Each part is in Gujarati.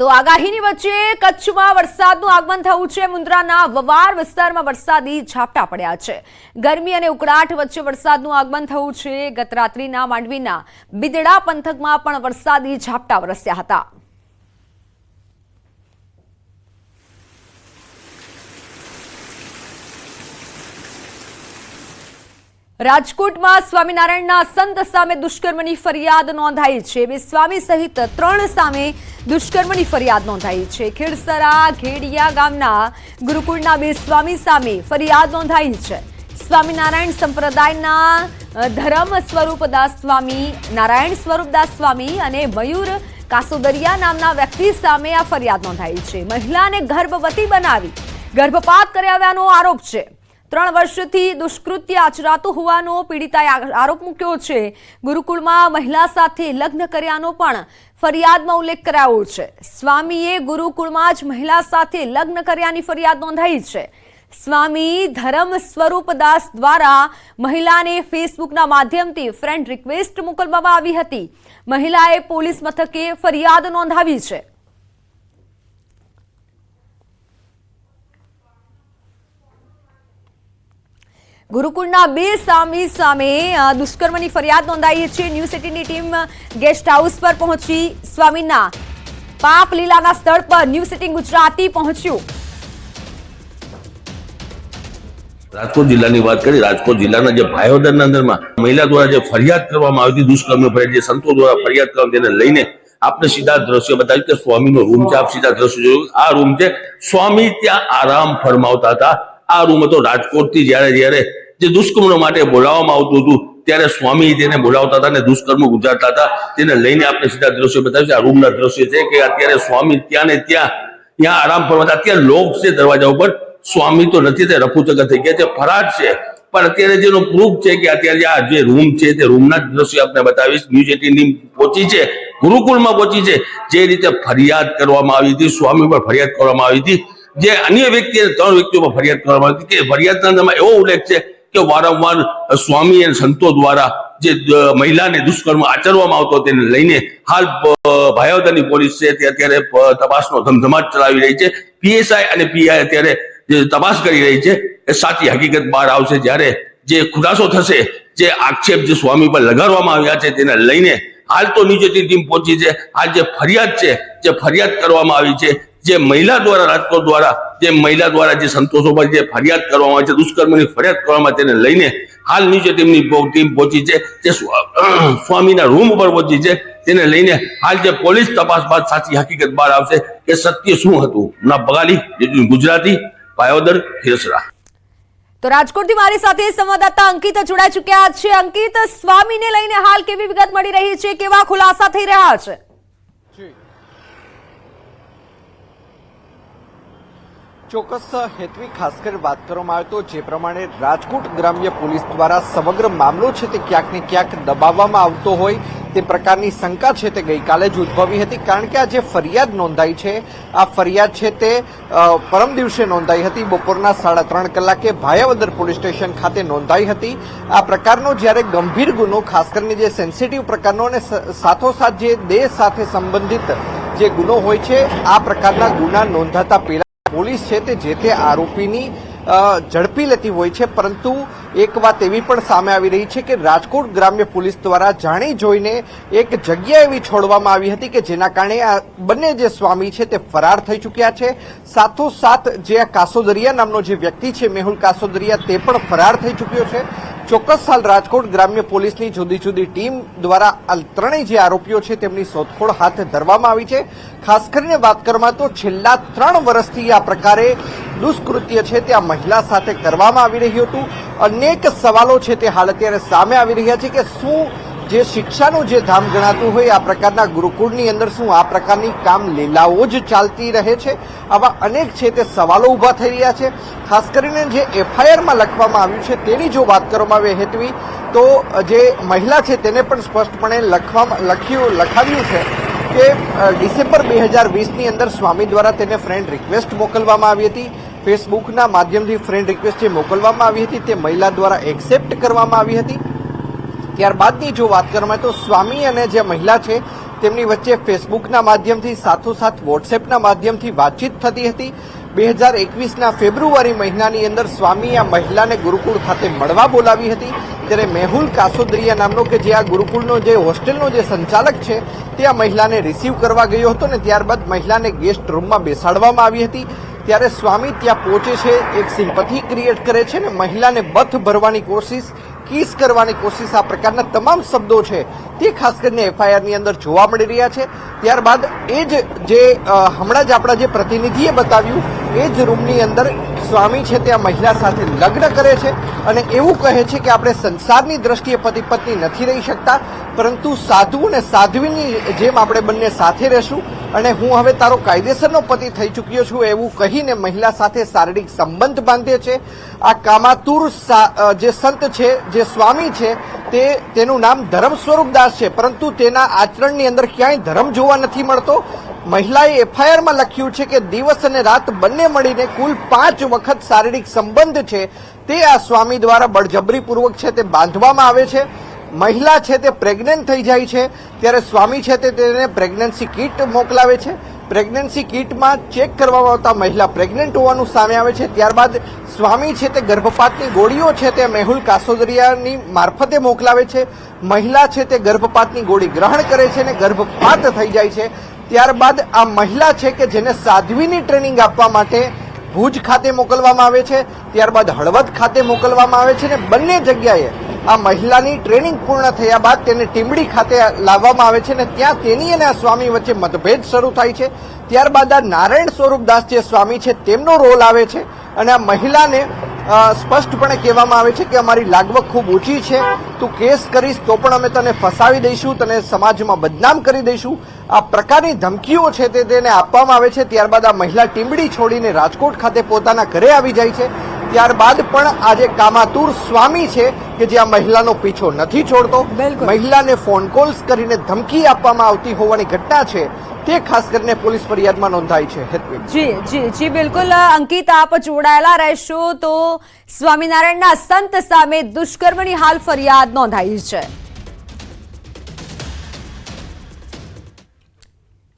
તો આગાહીની વચ્ચે કચ્છમાં વરસાદનું આગમન થયું છે. મુન્દ્રાના વવાર વિસ્તારમાં વરસાદી ઝાપટા પડ્યા છે. ગરમી અને ઉકળાટ વચ્ચે વરસાદનું આગમન થયું છે. ગત રાત્રિના માંડવીના બિદડા પંથકમાં પણ વરસાદી ઝાપટા વરસ્યા હતા. રાજકોટમાં સ્વામિનારાયણના સંત સામે દુષ્કર્મની ફરિયાદ નોંધાઈ છે. બે સ્વામી સહિત ત્રણ સામે દુષ્કર્મની ફરિયાદ નોંધાઈ છે. ખેડસરા ઘેડિયા ગામના ગુરુકુળના બે સ્વામી સામે ફરિયાદ નોંધાઈ છે. સ્વામિનારાયણ સંપ્રદાયના ધરમ સ્વરૂપદાસ સ્વામી, નારાયણ સ્વરૂપદાસ સ્વામી અને મયુર કાસોદરિયા નામના વ્યક્તિ સામે આ ફરિયાદ નોંધાઈ છે. મહિલાને ગર્ભવતી બનાવી ગર્ભપાત કરાવ્યાનો આરોપ છે. ત્રણ વર્ષથી દુષ્કૃત્ય આચરાતું હોવાનો પીડિતાએ આરોપ મૂક્યો છે. ગુરુકુળમાં મહિલા સાથે લગ્ન કર્યાનો પણ ફરિયાદમાં ઉલ્લેખ કરાયો છે. સ્વામીએ ગુરુકુળમાં જ મહિલા સાથે લગ્ન કર્યાની ફરિયાદ નોંધાઈ છે. સ્વામી ધરમ સ્વરૂપદાસ દ્વારા મહિલાને ફેસબુકના માધ્યમથી ફ્રેન્ડ રિક્વેસ્ટ મોકલવામાં આવી હતી. મહિલાએ પોલીસ મથકે ફરિયાદ નોંધાવી છે. ગુરુકુળના બે સામી સામે દુષ્કર્મની ફરિયાદ નોંધાઈ છે. ન્યૂ સિટીની ટીમ ગેસ્ટ હાઉસ પર પહોંચી. સ્વામીના પાપ લીલાના સ્થળ પર ન્યૂ સિટી ગુજરાતી પહોંચ્યું. રાજકોટ જિલ્લાની વાત કરી રાજકોટ જિલ્લાના જે ભાયોદરના અંદરમાં મહિલા દ્વારા જે ફરિયાદ કરવામાં આવી હતી દુષ્કર્મ ફરિયાદ, જે સંતો દ્વારા ફરિયાદ કરવામાં તેને લઈને આપને સીધા દ્રશ્ય બતાવ્યું કે સ્વામીનો રૂમ છે. આપ સીધા દ્રશ્ય જોયું. આ રૂમ છે. સ્વામી ત્યાં આરામ ફરમાવતા હતા. આ રૂમ હતો રાજકોટથી જ્યારે જ્યારે જે દુષ્કર્મ માટે બોલાવવામાં આવતું હતું, ત્યારે સ્વામી તેને બોલાવતા હતા અને દુષ્કર્મ ગુજારતા હતા, તેને લઈને આપણે સીધા દ્રશ્ય બતાવ્યું છે આ રૂમના દ્રશ્ય છે કે અત્યારે સ્વામી ત્યાં ને ત્યાં ત્યાં આરામ ફરમાતા અત્યારે લોક છે દરવાજા ઉપર. સ્વામી તો નથી, તે રફુચકર થઈ ગયા છે ફરાટ છે. પણ અત્યારે જેનો પ્રૂફ છે કે અત્યારે આ જે રૂમ છે, તે રૂમના દ્રશ્ય આપણે બતાવીશ. ન્યૂઝ એટીનની પહોંચી છે, ગુરુકુળમાં પહોંચી છે. જે રીતે ફરિયાદ કરવામાં આવી હતી, સ્વામી પર ફરિયાદ કરવામાં આવી હતી જે અન્ય વ્યક્તિ ત્રણ વ્યક્તિઓ ફરિયાદ કરવામાં આવી કે ફરિયાદના એવો ઉલ્લેખ છે કે વારંવાર સ્વામી અને સંતો દ્વારા જે મહિલાને દુષ્કર્મ આચરવામાં આવતો તેને લઈને હાલ ભાયાવદરની પોલીસ છે તે અત્યારે તપાસનો ધમધમાટ ચલાવી રહી છે. પીએસઆઈ અને પીઆઈ અત્યારે જે તપાસ કરી રહી છે એ સાચી હકીકત બહાર આવશે જ્યારે જે ખુલાસો થશે, જે આક્ષેપ જે સ્વામી પર લગાડવામાં આવ્યા છે તેને લઈને હાલ તો નીચેની ટીમ પહોંચી છે. હાલ જે ફરિયાદ છે, જે ફરિયાદ કરવામાં આવી છે જે મહિલા દ્વારા રાજકોટ દ્વારા, જે મહિલા દ્વારા જે સંતોષો પર જે ફરિયાદ કરવામાં આવે છે, દુષ્કર્મની ફરિયાદ કરવામાં તેને લઈને હાલ નીચે ટીમની પો- ટીમ પહોંચી છે, જે સ્વામીના રૂમ ઉપર પહોંચી છે, તેને લઈને હાલ જે પોલીસ તપાસ બાદ સાચી હકીકત બહાર આવશે કે સત્ય શું હતું. ના બગાલી ગુજરાતી, પાયોદર હિરસરા તો રાજકોટથી મારી સાથે સંવાદદાતા અંકિત જોડાઈ ચુક્યા છે. અંકિત, સ્વામીને લઈને હાલ કેવી વિગત મળી રહી છે? કેવા ખુલાસા થઈ રહ્યા છે? ચોક્કસ હેતવી ખાસ કરી વાત કરવામાં આવે તો જે પ્રમાણે રાજકોટ ગ્રામ્ય પોલીસ દ્વારા સમગ્ર મામલો છે તે ક્યાંક ને ક્યાંક દબાવવામાં આવતો હોય તે પ્રકારની શંકા છે તે ગઈકાલે જ ઉદ્ભવી હતી. કારણ કે આ જે ફરિયાદ નોંધાઈ છે, આ ફરિયાદ છે તે પરમ દિવસે નોંધાઈ હતી. બપોરના સાડા ત્રણ કલાકે ભાયાવદર પોલીસ સ્ટેશન ખાતે નોંધાઈ હતી. આ પ્રકારનો જ્યારે ગંભીર ગુનો, ખાસ કરીને જે સેન્સિટિવ પ્રકારનો અને સાથોસાથ જે દેહ સાથે સંબંધિત જે ગુનો હોય છે, આ પ્રકારના ગુના નોંધાતા પહેલા પોલીસ છે તે જે તે આરોપીની ઝડપી લેતી હોય છે, પરંતુ એક વાત એવી પણ સામે આવી રહી છે કે રાજકોટ ગ્રામ્ય પોલીસ દ્વારા જાણી જોઈને એક જગ્યા એવી છોડવામાં આવી હતી કે જેના કારણે આ બંને જે સ્વામી છે તે ફરાર થઈ ચૂક્યા છે. સાથોસાથ જે આ કાસોદરિયા નામનો જે વ્યક્તિ છે, મેહુલ કાસોદરિયા, તે પણ ફરાર થઈ ચૂક્યો છે. ચોક્કસ હાલ રાજકોટ ગ્રામ્ય પોલીસની જુદી જુદી ટીમ દ્વારા આ ત્રણેય જે આરોપીઓ છે તેમની શોધખોળ હાથ ધરવામાં આવી છે. ખાસ કરીને વાત કરવામાં તો છેલ્લા ત્રણ વર્ષથી આ પ્રકારે દુષ્કૃત્ય છે તે આ મહિલા સાથે કરવામાં આવી રહ્યું હતું. અનેક સવાલો છે તે હાલ અત્યારે સામે આવી રહ્યા છે કે શું જે શિક્ષાનું જે ધામ ગણાતું હોય, આ પ્રકારના ગુરુકુળની અંદર શું, આ પ્રકારની કામ લીલાઓ જ ચાલતી રહે છે? આવા અનેક છે તે સવાલો ઊભા થઈ રહ્યા છે. ખાસ કરીને જે એફઆઈઆરમાં લખવામાં આવ્યું છે, તેની જો વાત કરવામાં આવે હેતવી, તો જે મહિલા છે તેને પણ સ્પષ્ટપણે લખવામાં, લખ્યું, લખાવ્યું છે કે ડિસેમ્બર બે હજાર વીસની અંદર સ્વામી દ્વારા તેને ફ્રેન્ડ રિક્વેસ્ટ મોકલવામાં આવી હતી. ફેસબુકના માધ્યમથી ફ્રેન્ડ રિક્વેસ્ટ જે મોકલવામાં આવી હતી, તે મહિલા દ્વારા એક્સેપ્ટ કરવામાં આવી હતી. ત્યારબાદની જો વાત કરવામાં તો સ્વામી અને જે મહિલા છે, તેમની વચ્ચે ફેસબુકના માધ્યમથી સાથોસાથ વોટ્સએપના માધ્યમથી વાતચીત થતી હતી. બે હજાર એકવીસના ફેબ્રુઆરી મહિનાની અંદર સ્વામી આ મહિલાને ગુરુકુળ ખાતે મળવા બોલાવી હતી. ત્યારે મેહુલ કાસોદરિયા નામનો કે જે આ ગુરુકુળનો જે હોસ્ટેલનો જે સંચાલક છે, તે આ મહિલાને રિસીવ કરવા ગયો હતો ને ત્યારબાદ મહિલાને ગેસ્ટ રૂમમાં બેસાડવામાં આવી હતી. ત્યારે સ્વામી ત્યાં પહોંચે છે, એક સિમ્પથી ક્રિએટ કરે છે ને મહિલાને બથ ભરવાની કોશિશ કિસ કરવાની કોશિશ આ પ્રકારના તમામ શબ્દો છે તે ખાસ કરીને એફઆઈઆરની અંદર જોવા મળી રહ્યા છે. ત્યારબાદ એ જ જે હમણાં જ આપણા જે પ્રતિનિધિએ બતાવ્યું, એ જ રૂમની અંદર સ્વામી છે ત્યાં મહિલા સાથે લગ્ન કરે છે અને એવું કહે છે કે આપણે સંસારની દ્રષ્ટિએ પતિ પત્ની નથી રહી શકતા, પરંતુ સાધુ અને સાધ્વીની જેમ આપણે બંને સાથે રહેશું. અને હું હવે તારો કાયદેસરનો પતિ થઈ ચૂક્યો છું એવું કહીને મહિલા સાથે શારીરિક સંબંધ બાંધે છે. આ કામાતુર જે સંત છે, જે સ્વામી છે, તે તેનું નામ ધર્મ સ્વરૂપદાસ છે, પરંતુ તેના આચરણની અંદર ક્યાંય ધર્મ જોવા નથી મળતો. મહિલાએ એફઆઈઆરમાં લખ્યું છે કે દિવસ અને રાત બંને મળીને કુલ પાંચ વખત શારીરિક સંબંધ છે. તે આ સ્વામી દ્વારા બળજબરીપૂર્વક છે તે બાંધવામાં આવે છે. મહિલા છે તે પ્રેગ્નન્ટ થઈ જાય છે, ત્યારે સ્વામી છે તે તેને પ્રેગ્નન્સી કિટ મોકલાવે છે. પ્રેગ્નન્સી કિટમાં ચેક કરવામાં આવતા મહિલા પ્રેગ્નન્ટ હોવાનું સામે આવે છે. ત્યારબાદ સ્વામી છે તે ગર્ભપાતની ગોળીઓ છે તે મેહુલ કાસોદરિયાની મારફતે મોકલાવે છે. મહિલા છે તે ગર્ભપાતની ગોળી ગ્રહણ કરે છે અને ગર્ભપાત થઈ જાય છે. ત્યારબાદ આ મહિલા છે કે જેને સાધ્વીની ટ્રેનિંગ આપવા માટે ભુજ ખાતે મોકલવામાં આવે છે. ત્યારબાદ હળવદ ખાતે મોકલવામાં આવે છે અને બંને જગ્યાએ આ મહિલાની ટ્રેનિંગ પૂર્ણ થયા બાદ તેને ટીમડી ખાતે લાવવામાં આવે છે અને ત્યાં તેની અને આ સ્વામી વચ્ચે મતભેદ શરૂ થાય છે. ત્યારબાદ આ નારાયણ સ્વરૂપદાસ જે સ્વામી છે, તેમનો રોલ આવે છે અને આ મહિલાને સ્પષ્ટપણે કહેવામાં આવે છે કે અમારી લાગવક ખૂબ ઊંચી છે. તું કેસ કરીશ તો પણ અમે તને ફસાવી દઈશું, તને સમાજમાં બદનામ કરી દઈશું. આ પ્રકારની ધમકીઓ છે તે તેને આપવામાં આવે છે. ત્યારબાદ આ મહિલા ટીમડી છોડીને રાજકોટ ખાતે પોતાના ઘરે આવી જાય છે. ત્યારબાદ પણ આજે કામાતુર સ્વામી છે કે જે આ મહિલાનો પીછો નથી છોડતો. મહિલાને ફોન કોલ્સ કરીને ધમકી આપવામાં આવતી હોવાની ઘટના છે. તે ખાસ કરીને પોલીસ ફરિયાદમાં નોંધાઈ છે. હેતવી જી જી જી બિલકુલ અંકિત આપ જોડાયેલા રહેશો તો સ્વામિનારાયણના સંત સામે દુષ્કર્મની હાલ ફરિયાદ નોંધાઈ છે.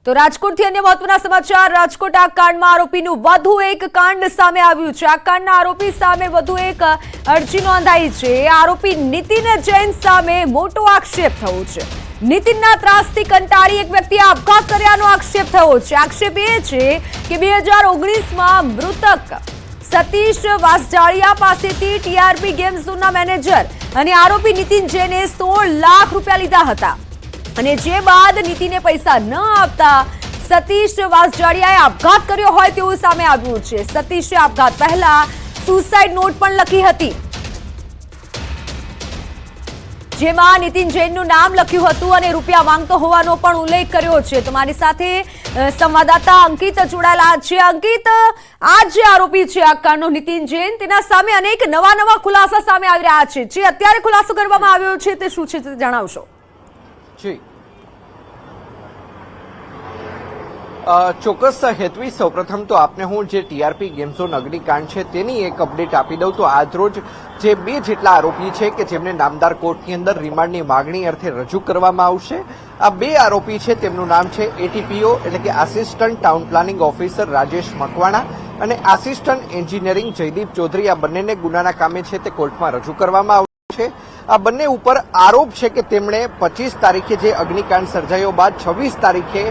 તો રાજકોટથી અન્ય મહત્વના સમાચાર. રાજકોટ આ કાંડમાં આરોપીનું વધુ એક કાંડ સામે આવ્યું છે. આ કાંડના આરોપી સામે વધુ એક અરજી નોંધાઈ છે. આરોપી નીતિન જૈન સામે મોટો આક્ષેપ થયો છે. નીતિનના ત્રાસથી કંટાળી એક વ્યક્તિએ આપઘાત કર્યાનો આક્ષેપ થયો છે. આક્ષેપ એ છે કે બે હજાર ઓગણીસમાં મૃતક સતીશ વાસજાળિયા પાસેથી ટીઆરપી ગેમ્સ ઝોનના મેનેજર અને આરોપી નીતિન જૈને સોળ લાખ રૂપિયા લીધા હતા. અને જે બાદ નીતિને પૈસા ન આપતા સતીશ વાસજાડિયાએ આપઘાત કર્યો હોય તેવું સામે આવ્યું છે. સતીશે આપઘાત પહેલા સુસાઇડ નોટ પણ લખી હતી. જેમાં નીતિન જૈનનું નામ લખ્યું હતું અને રૂપિયા માંગતો હોવાનો પણ ઉલ્લેખ કર્યો છે. તો મારી સાથે સંવાદદાતા અંકિત જોડાયેલા છે. અંકિત, આ જે આરોપી છે, આ કાંડનો નીતિન જૈન, તેના સામે અનેક નવા નવા ખુલાસા સામે આવી રહ્યા છે. જે અત્યારે ખુલાસો કરવામાં આવ્યો છે તે શું છે તે જણાવશો? જી ચોક્કસ હેતવી સૌપ્રથમ તો આપને હું જે ટીઆરપી ગેમ ઝોન અગ્નિકાંડ છે તેની એક અપડેટ આપી દઉં. તો આજરોજ જે બે જેટલા આરોપી છે કે જેમને નામદાર કોર્ટની અંદર રિમાન્ડની માગણી અર્થે રજૂ કરવામાં આવશે, આ બે આરોપી છે તેમનું નામ છે એટીપીઓ, એટલે કે assistant town planning officer Rajesh Makwana અને આસિસ્ટન્ટ એન્જિનિયરિંગ જયદીપ ચૌધરી. આ બંનેને ગુનાના કામે છે તે કોર્ટમાં રજૂ કરવામાં આવશે. છે આ બંને ઉપર આરોપ છે કે તેમણે પચીસ તારીખે જે અગ્નિકાંડ સર્જાયો બાદ છવ્વીસ તારીખે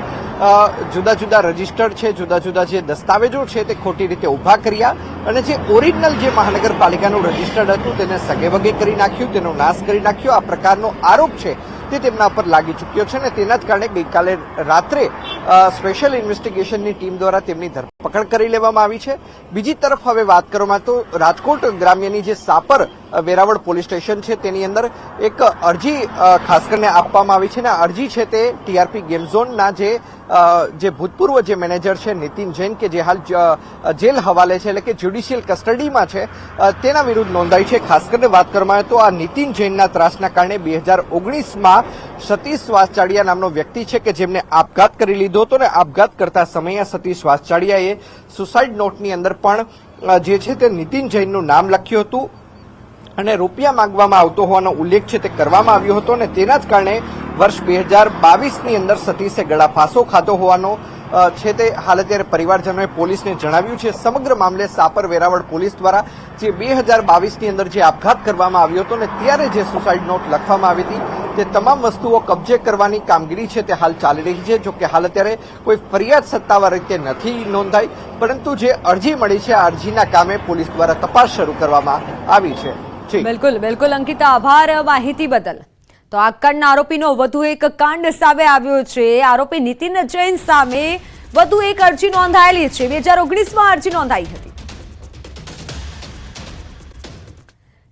જુદા જુદા રજિસ્ટર છે, જુદા જુદા જે દસ્તાવેજો છે તે ખોટી રીતે ઊભા કર્યા અને જે ઓરિજિનલ જે મહાનગરપાલિકાનું રજીસ્ટર્ડ હતું તેને સગેવગે કરી નાખ્યું, તેનો નાશ કરી નાખ્યો. આ પ્રકારનો આરોપ છે તે તેમના પર લાગી ચૂક્યો છે અને તેના જ કારણે ગઈકાલે રાત્રે સ્પેશિયલ ઇન્વેસ્ટિગેશનની ટીમ દ્વારા તેમની ધરપકડ કરી લેવામાં આવી છે. બીજી તરફ હવે વાત કરવામાં તો રાજકોટ ગ્રામ્યની જે સાપર વેરાવળ પોલીસ સ્ટેશન છે તેની અંદર એક અરજી ખાસ કરીને આપવામાં આવી છે અને અરજી છે તે ટીઆરપી ગેમ ઝોનના જે જે ભૂતપૂર્વ જે મેનેજર છે નીતિન જૈન કે જે હાલ જેલ હવાલે છે એટલે કે જ્યુડિશિયલ કસ્ટડીમાં છે તેના વિરુદ્ધ નોંધાઈ છે. ખાસ કરીને વાત કરવામાં આવે તો આ નીતિન જૈનના ત્રાસના કારણે બે હજાર ઓગણીસમાં સતીશ વાસચાડિયા નામનો વ્યક્તિ છે કે જેમને આપઘાત કરી લીધો હતો ને આપઘાત કરતા સમયે સતીશ વાસચાડિયાએ સુસાઇડ નોટની અંદર પણ જે છે તે નીતિન જૈનનું નામ લખ્યું હતું. અને રૂપિયા માંગવામાં આવતો હોવાનો ઉલ્લેખ છે તે કરવામાં આવ્યો હતો અને તેના જ કારણે વર્ષ બે હજાર બાવીસની અંદર સતીશે ગળાફાંસો ખાધો હોવાનો છે તે હાલ અત્યારે પરિવારજનોએ પોલીસને જણાવ્યું છે. સમગ્ર મામલે સાપર વેરાવળ પોલીસ દ્વારા જે બે હજાર બાવીસની અંદર જે આપઘાત કરવામાં આવ્યો હતો ને ત્યારે જે સુસાઇડ નોટ લખવામાં આવી હતી, તે તમામ વસ્તુઓ કબજે કરવાની કામગીરી છે તે હાલ ચાલી રહી છે. જો કે હાલ અત્યારે કોઈ ફરિયાદ સત્તાવાર રીતે નથી નોંધાઈ, પરંતુ જે અરજી મળી છે, આ અરજીના કામે પોલીસ દ્વારા તપાસ શરૂ કરવામાં આવી છે. બિલકુલ બિલકુલ અંકિતા, આભાર માહિતી બદલ. તો આ કાંડના આરોપીનો વધુ એક કાંડ સામે આવ્યો છે. આરોપી નીતિન જૈન સામે વધુ એક અરજી નોંધાયેલી છે. બે હજાર ઓગણીસમાં અરજી નોંધાઈ હતી.